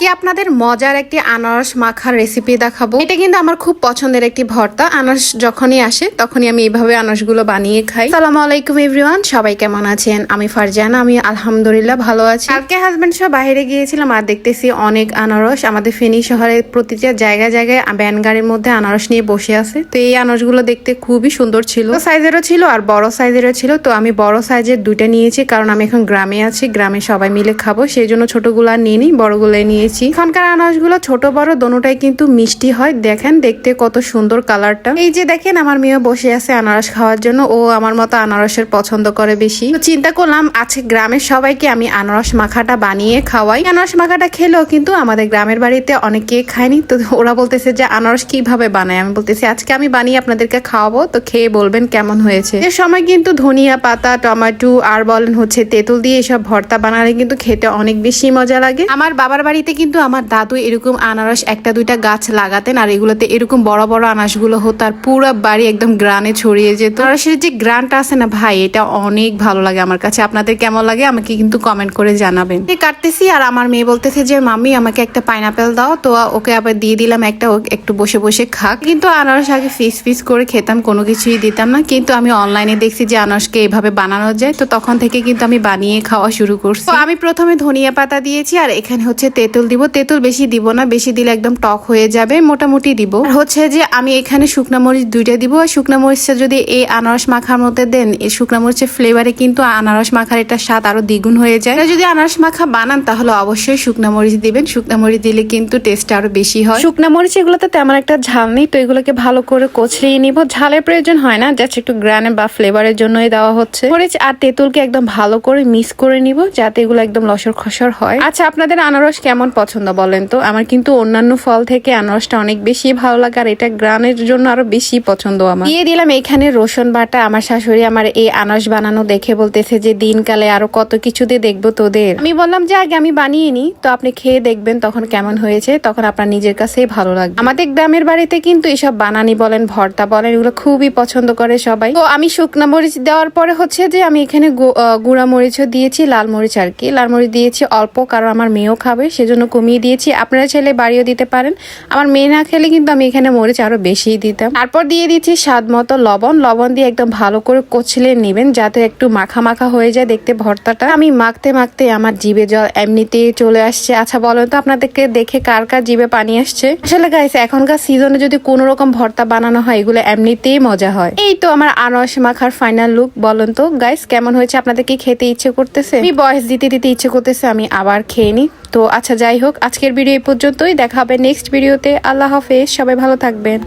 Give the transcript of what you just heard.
আজকে আপনাদের মজার একটি আনারস মাখার রেসিপি দেখাবো। এটা কিন্তু আমার খুব পছন্দের একটি ভর্তা। আনারস যখনই আসে, তখনই আমি এইভাবে আনারসগুলো বানিয়ে খাই। সালাম আলাইকুম এভরিওয়ান সবাই কেমন আছেন? আমি ফারজানা, আমি আলহামদুলিল্লাহ ভালো আছি। কালকে হাজব্যান্ড সহ বাইরে গিয়েছিলাম আর দেখতেছি অনেক আনারস। আমাদের ফেনী শহরের প্রতিটা জায়গায় জায়গায় ব্যান গাড়ির মধ্যে আনারস নিয়ে বসে আছে। তো এই আনারসগুলো দেখতে খুবই সুন্দর ছিল। সাইজেরও ছিল আর বড় সাইজেরও ছিল। তো আমি বড় সাইজের দুইটা নিয়েছি, কারণ আমি এখন গ্রামে আছি। গ্রামে সবাই মিলে খাব। সেই জন্য ছোটগুলো আর নিয়ে নিই বড়গুলো নিয়েছি। এখনকার আনারসগুলো ছোট, বড়, দোনোটাই কিন্তু মিষ্টি হয়। দেখেন, দেখতে কত সুন্দর কালারটা। এই যে দেখেন, আমার মেয়ে বসে আছে আনারস খাওয়ার জন্য। ও আমার মতো আনারসের পছন্দ করে বেশি। চিন্তা করলাম, আজকে গ্রামের সবাইকে আমি আনারস মাখাটা বানিয়ে খাওয়াই। আনারস মাখাটা খেলেও কিন্তু আমাদের গ্রামের বাড়িতে অনেকে খায়নি। তো ওরা বলতেছে যে, আনারস কীভাবে বানায়? আমি বলতেছি, আজকে আমি বানিয়ে আপনাদেরকে খাওয়াবো। তো খেয়ে বলবেন কেমন হয়েছে? এর সময় কিন্তু ধনিয়া পাতা, টমেটো, আর বলেন হচ্ছে তেঁতুল দিয়ে এসব ভর্তা বানালে কিন্তু খেতে অনেক বেশি মজা লাগে। আমার বাবার বাড়িতে কিন্তু আমার দাদু এরকম আনারস একটা, দুইটা গাছ লাগাতেন আর এগুলোতে এরকম বড় বড় আনারসগুলো হতো আর পুরো বাড়ি একদম গ্রানে ছড়িয়ে যেত। আনারসের যে গ্রানটা আছে না ভাই, এটা অনেক ভালো লাগে আমার কাছে। আপনাদের কেমন লাগে আমাকে কিন্তু কমেন্ট করে জানাবেন। কাটতেছি আর আমার মেয়ে বলতেছে যে, মাম্মি, আমাকে একটা পাইনাপেল দাও। তো ওকে আবার দিয়ে দিলাম একটা একটু বসে বসে খাক। কিন্তু আনারস আগে ফিস ফিস করে খেতাম, কোনো কিছুই দিতাম না। কিন্তু আমি অনলাইনে দেখছি যে আনারসকে এভাবে বানানো যায়। তো তখন থেকে কিন্তু আমি বানিয়ে খাওয়া শুরু করছি। আমি প্রথমে ধনিয়া পাতা দিয়েছি আর এখানে হচ্ছে তেঁতুল দিব, তেঁতুল বেশি দিব না, বেশি দিলে একদম টক হয়ে যাবে, মোটামুটি দিব। হচ্ছে যে আমি এখানে শুকনা মরিচ দুইটা দিব শুকনা মরিচটা যদি এই আনারস মাখার মধ্যে দেন, এই শুকনা মরিচের ফ্লেভারে কিন্তু আনারস মাখার এটা স্বাদ আরও দ্বিগুণ হয়ে যায়। যদি আনারস মাখা বানান, তাহলে অবশ্যই শুকনা মরিচ দিবেন। শুকনা মরিচ দিলে কিন্তু টেস্ট আরও বেশি হয়। শুকনা মরিচ এগুলোতে তেমন একটা ঝাল নেই, তো এগুলোকে ভালো করে কচলিয়ে নিব। ঝালের প্রয়োজন হয় না জাস্ট একটু গ্রানে বা ফ্লেভারের জন্যই দেওয়া হচ্ছে। মরিচ আর তেঁতুলকে একদম ভালো করে মিক্স করে নিব, যাতে এগুলো একদম লসর খসর হয়। আচ্ছা আপনাদের আনারস কেমন পছন্দ বলেন তো। আমার কিন্তু অন্যান্য ফল থেকে আনারসটা অনেক বেশি ভালো লাগে, আর এটা গ্রানের জন্য আরও বেশি পছন্দ আমার। দিয়ে দিলাম এখানে রসুন বাটা। আমার শাশুড়ি আমার এই আনারস বানানো দেখে বলতেছে যে, দিনকালে আরও কত কিছু দিয়ে দেখব তোদের। আমি বললাম যে, আগে আমি বানিয়ে নি তো আপনি খেয়ে দেখবেন তখন কেমন হয়েছে। তখন আপনার নিজের কাছেই ভালো লাগবে। আমাদের গ্রামের বাড়িতে কিন্তু এসব বানানি বলেন, ভর্তা বলেন, এগুলো খুবই পছন্দ করে সবাই। তো আমি শুকনা মরিচ দেওয়ার পরে হচ্ছে যে, আমি এখানে গুঁড়া মরিচও দিয়েছি, লাল মরিচ আর কি। লাল মরিচ দিয়েছি অল্প, কারণ আমার মেয়েও খাবে, সেজন্য কমিয়ে দিয়েছি, আপনারা ছেলে বাড়িও দিতে পারেন। আমার মেয়ে না খেলে কিন্তু আমি এখানে মরিচ আরও বেশিই দিতাম। তারপর দিয়ে দিচ্ছি স্বাদ মতো লবণ। লবণ দিয়ে একদম ভালো করে কচলে নেবেন, যাতে একটু মাখা মাখা হয়ে যায় দেখতে ভর্তাটা। আমি মাখতে মাখতে আমার জিভে জল এমনিতেই চলে আসছে। আচ্ছা বলেন তো আপনাদেরকে দেখে কার কার জিভে পানি আসছে? আসলে গাইস এখনকার সিজনে যদি কোনো রকম ভর্তা বানানো হয়, এগুলো এমনিতেই মজা হয়। এই তো আমার আনারস মাখার ফাইনাল লুক বলেন তো। গাইস কেমন হয়েছে? আপনাদের কি খেতে ইচ্ছে করতেছে? আমি বয়স দিতে দিতে ইচ্ছে করতেছে, আমি আবার খেয়ে নিই। তো আচ্ছা যাই হোক আজকের ভিডিও এই পর্যন্তই। দেখা হবে নেক্সট ভিডিওতে আল্লাহ হাফেজ। সবাই ভালো থাকবেন।